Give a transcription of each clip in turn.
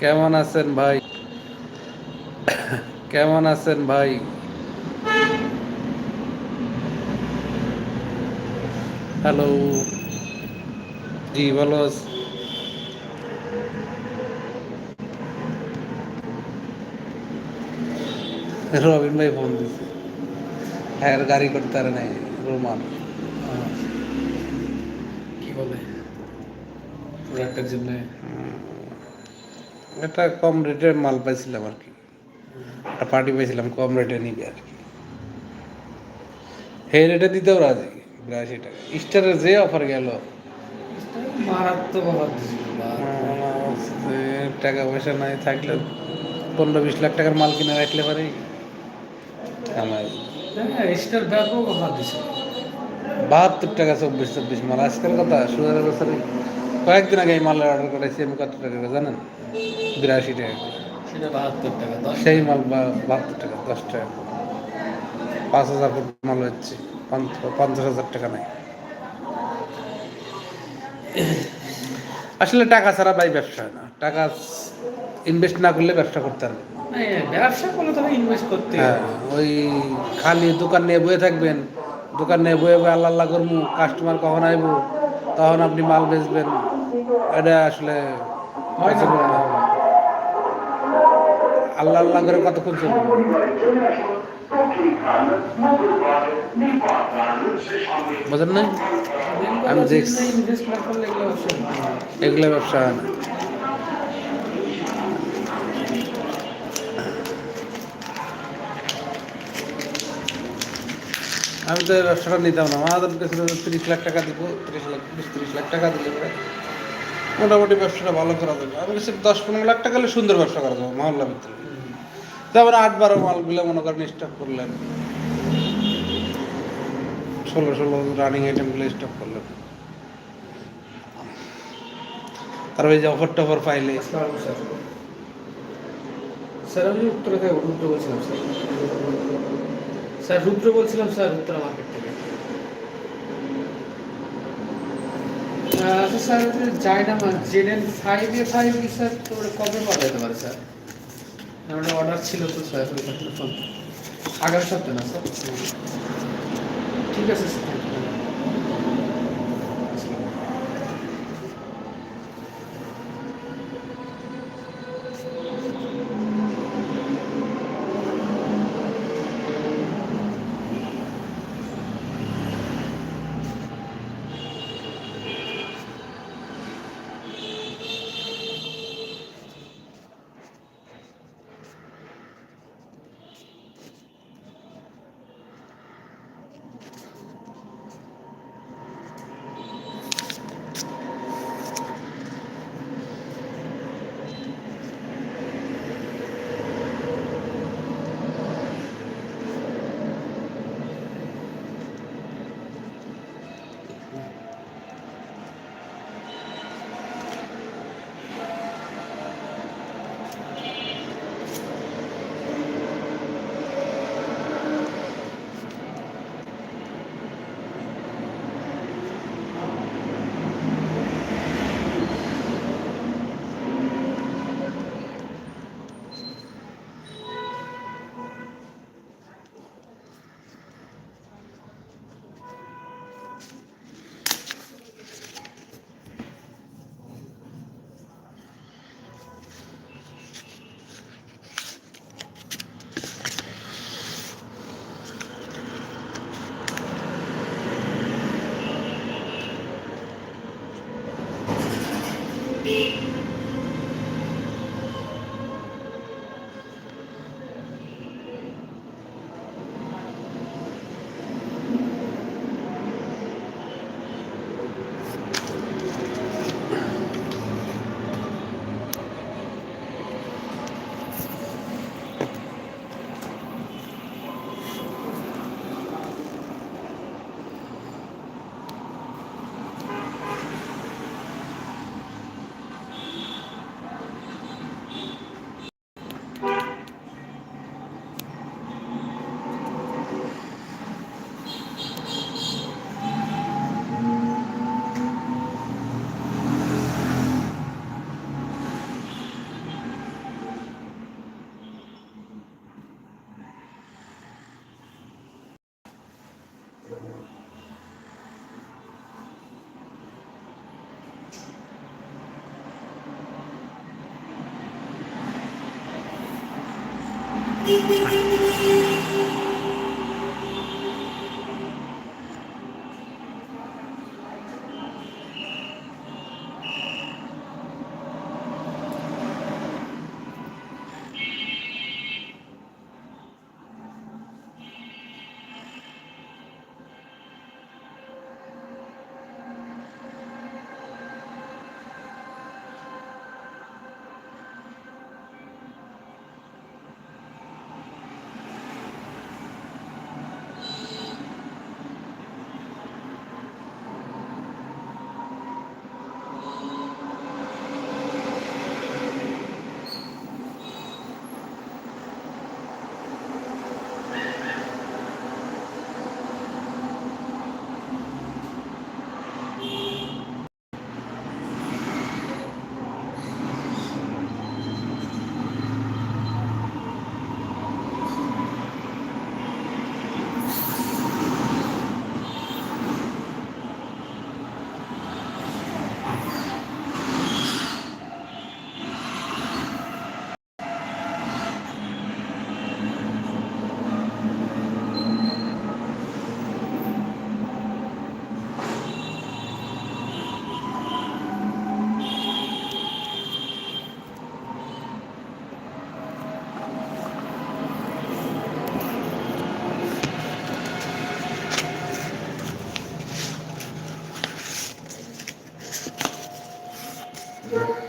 কেমন আছেন ভাই? কেমন আছেন ভাই? হ্যালো জি, ভালো রবিন ভাই ফোন দিছে। হ্যাঁ গাড়ি করতে পারে নাই, রোমান। কি বলে? প্রোডাক্টের জন্য একটা কম রেটের মাল পাইছিলাম আর কি। একটা পার্টি পাইছিলাম কম রেটে নিবে আর কি। সেই রেটে দিতেও রাজি বিরাশি টাকা। স্টারের যে অফার গেল। মারাত্মক দিছিল টাকা পয়সা নাই থাকলে পনেরো বিশ লাখ টাকার মাল কিনে রাখলে পারে কামাই হ্যাঁ স্টার ব্যাপক দিছিল। বাহাত্তর টাকা চব্বিশ চব্বিশ মাল। আজকাল কথা সুগারের বছরে। কয়েকদিন আগে এই মালের অর্ডার করেছি আমি কত টাকা করে জানেন? বিরাশি টাকা সেটা বাহাত্তর টাকা সেই মাল বাহাত্তর টাকা দশ টাকা। করে। পাঁচ হাজার ফুট মাল হচ্ছে পঞ্চাশ হাজার টাকা নাই। আসলে টাকা ছাড়া ভাই ব্যবসা হয় না। টাকা ইনভেস্ট না করলে ব্যবসা করতে পারবে এ, ব্যবসা করলে তবে ইনভেস্ট করতে হ্যাঁ ওই খালি দোকান নিয়ে বয়ে থাকবেন। দোকান নিয়ে বয়ে বয়ে আল্লাহ আল্লাহ করব কাস্টমার কখন আইব তখন আপনি মাল বেচবেন। এটা আসলে। আল্লাহ আল্লাহ করে কতক্ষণ চলবে না আমি এগুলো ব্যবসা হয় না। আমি তো ব্যবসাটা নিতাম না আমাদের কাছে তিরিশ লাখ টাকা দিব তিরিশ লাখ তিরিশ লাখ টাকা দিলে মোটামুটি ব্যবসাটা ভালো করা যাবে আমি কাছে দশ পনেরো লাখ টাকা হলে সুন্দর ব্যবসা করা যাবে মহল্লা ভিতরে। তারপরে আট বারো মালগুলো মনে করেন স্টক করলেন। ষোলো ষোলো রানিং আইটেমগুলো স্টক করলেন। তারপরে যে অফার টফার পাইলে স্যার, আমি উত্তরা থেকে রুদ্র বলছিলাম, স্যার। স্যার, রুদ্র বলছিলাম, স্যার, উত্তরা মার্কেট স্যার ওই যে জায়নামা Z N five A five sir, তো কবে পাওয়া যেতে পারে, স্যার? আমাদের অর্ডার ছিল তো, স্যার আগামী সপ্তাহে না, স্যার? ঠিক আছে, স্যার। はい তাহলে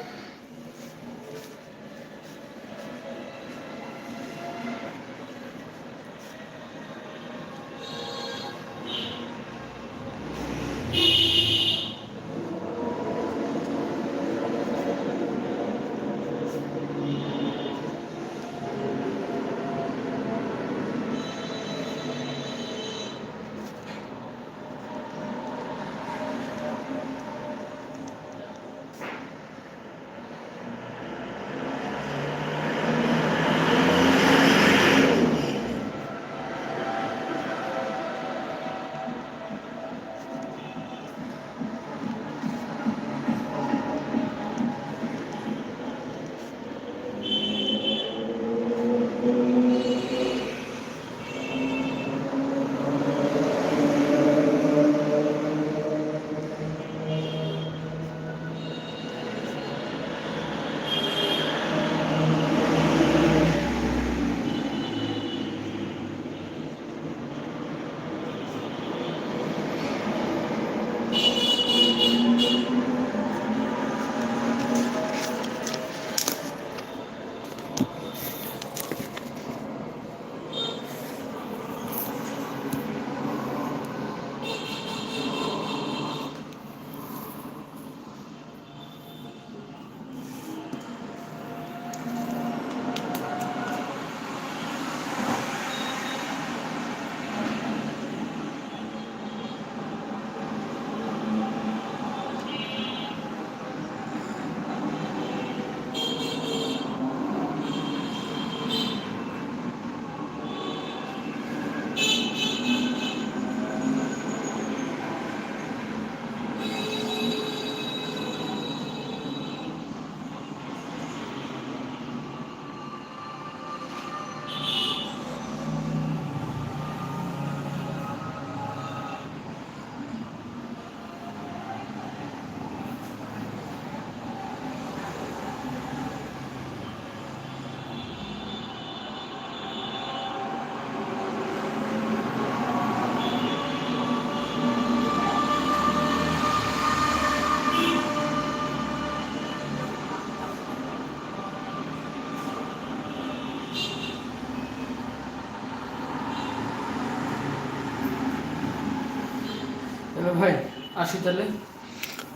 আসি তাহলে?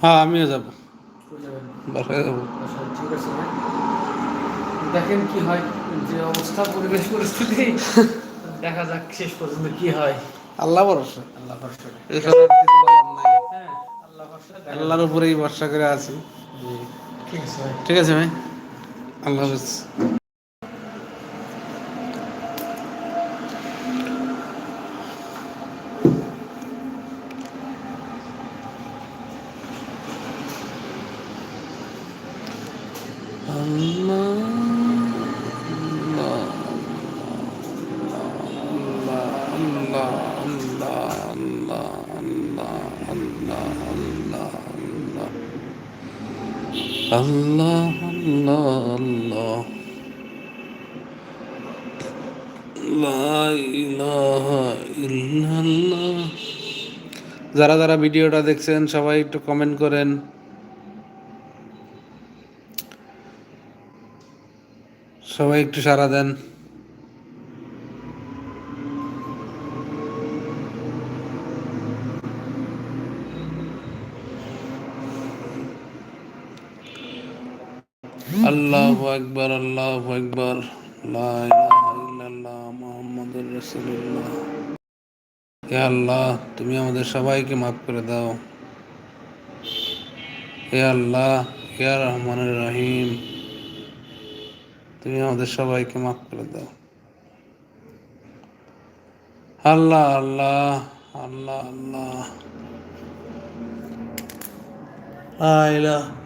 হ্যাঁ আমিও যাব। বাসায় যাব। আচ্ছা, ঠিক আছে দেখেন কি হয় যে অবস্থা পরিবেশ পরিস্থিতি। দেখা যাক শেষ পর্যন্ত কি হয়। আল্লাহ ভরসা। আল্লাহ ভরসা। এছাড়া কিছু বলার নাই। হ্যাঁ আল্লাহ ভরসা আল্লাহর উপরেই ভরসা করে আছি। ঠিক আছে ভাই। ঠিক আছে ভাই। আল্লাহ হাফিজ আল্লাহ আল্লাহ আল্লাহ আল্লাহ আল্লাহ আল্লাহ যারা যারা ভিডিওটা দেখছেন, সবাই একটু কমেন্ট করেন। সবাই একটু সাড়া দেন আল্লাহ আকবর, আল্লাহ আকবর। হে আল্লাহ, তুমি আমাদের সবাইকে মাফ করে দাও। হে আল্লাহ, হে রহমানুর রহিম। তুমি আমাদের সবাইকে মাফ করে দাও। আল্লাহ আল্লাহ আল্লাহ আল্লাহ। আল্লাহ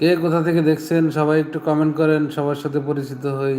কে কোথা থেকে দেখছেন সবাই একটু কমেন্ট করেন সবার সাথে পরিচিত হই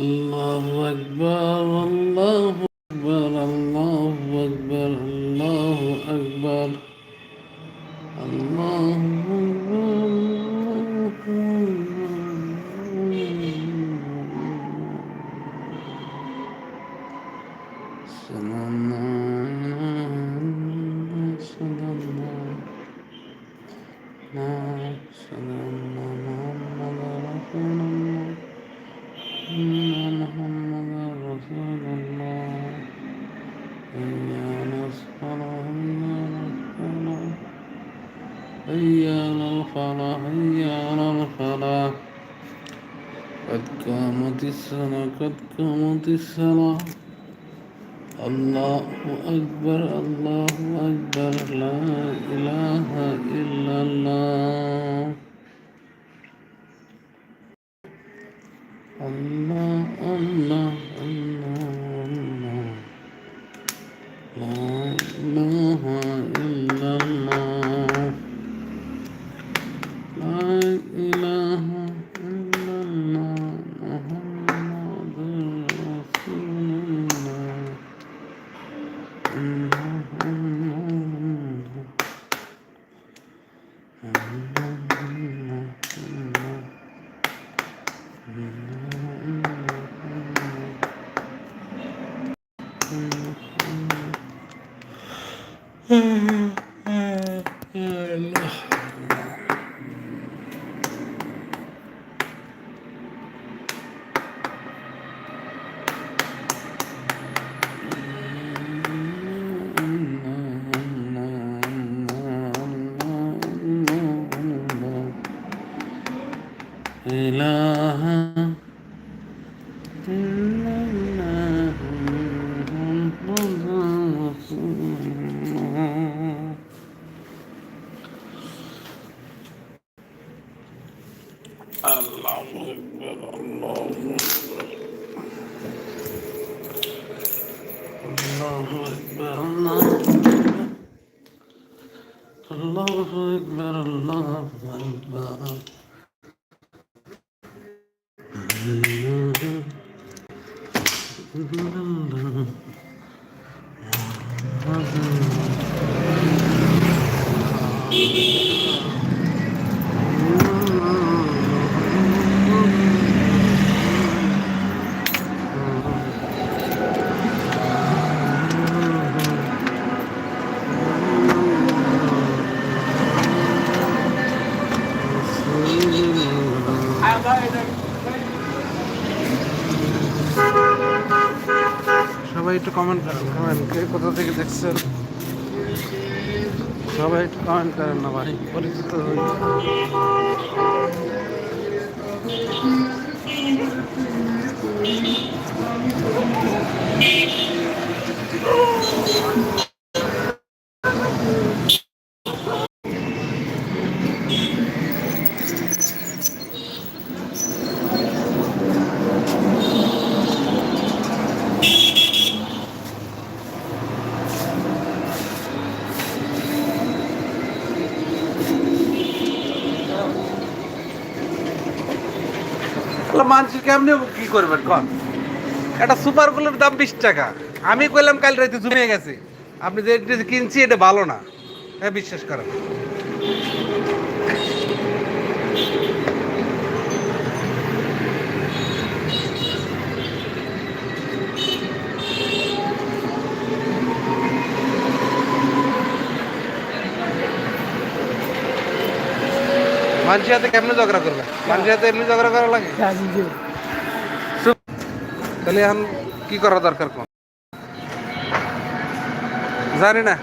الله أكبر الله الصلاة قد قامت الصلاة الله أكبر الله أكبر لا إله Mm-hmm. Allahu Ekber, better, love Allahu better, love Ekber. better, love Allahu better. সবাই একটু কমেন্ট করেন, কমেন্ট, কে কোথা থেকে দেখছেন? সবাই একটু কমেন্ট করেন না ভাই, পরিচিত হই। মানুষ কেমনি কি করবেন? কন। একটা সুপারগুলোর দাম বিশ টাকা। আমি কইলাম কাল রাতে জমে গেছে। আপনি যে কিনছি, এটা ভালো না। হ্যাঁ বিশ্বাস করেন। মানুষের হাতে কেমনে ঝগড়া করবে মানুষের হাতে এমনি ঝগড়া করা লাগে। তাহলে এখন কি করা দরকার কোন? জানি না।